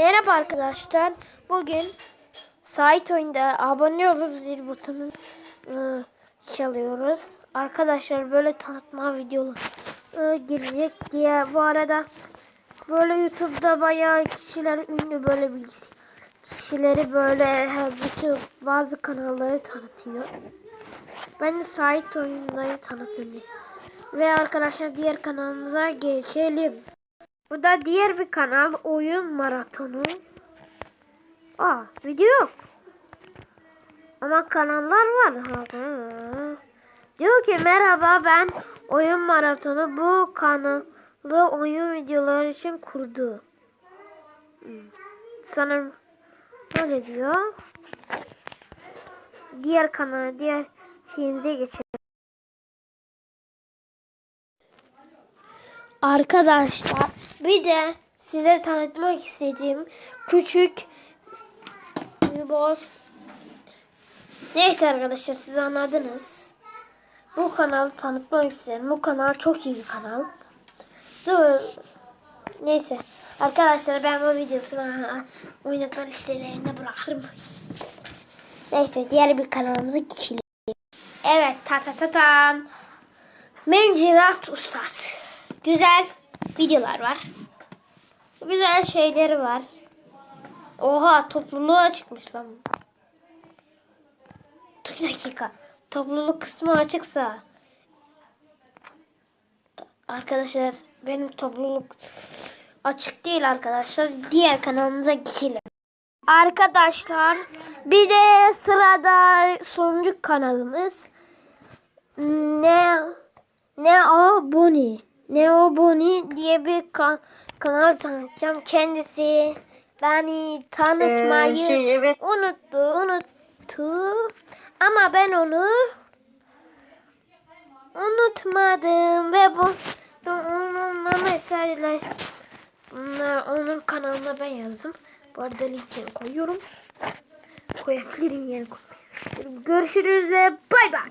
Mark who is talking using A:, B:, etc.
A: Merhaba arkadaşlar. Bugün Sait oyunda abone olup zil butonunu ıı, çalıyoruz. Arkadaşlar böyle tanıtma videoları ıı, girecek diye bu arada böyle YouTube'da bayağı kişiler ünlü böyle bilgisi kişileri böyle bütün bazı kanalları tanıtıyor. Ben de Sait oyundayı tanıtayım. Ve arkadaşlar diğer kanalımıza geçelim. Bu da diğer bir kanal oyun maratonu. Aa video yok. Ama kanallar var. Diyor ki merhaba ben oyun maratonu bu kanalı oyun videoları için kurdu. Hmm. Sanırım öyle diyor. Diğer kanal diğer şeyimize geçelim. Arkadaşlar bir de size tanıtmak istediğim küçük bir boss. Neyse arkadaşlar siz anladınız. Bu kanalı tanıtmak istedim. Bu kanal çok iyi bir kanal. Dur. Neyse. Arkadaşlar ben bu videosunu oynatma listelerine bırakırım. Neyse diğer bir kanalımıza geçelim. Evet ta ta ta tam. Mencirat Ustası. Güzel videolar var. Güzel şeyleri var. Oha topluluğa çıkmış lan. Bir dakika. Topluluk kısmı açıksa. Arkadaşlar benim topluluk açık değil arkadaşlar. Diğer kanalımıza geçelim. Arkadaşlar bir de sırada sonuncu kanalımız ne ne o Bonnie ne o Bonnie diye bir ka- kanal tanıtacağım kendisi. Beni tanıtmayı
B: Ee, şey, evet.
A: unuttu unuttu. Ama ben onu unutmadım ve bu onunla mesajlar bunlar onun kanalına ben yazdım. Bu arada linkini koyuyorum. Koyabilirim yani koyuyorum. görüşürüz ve bay bay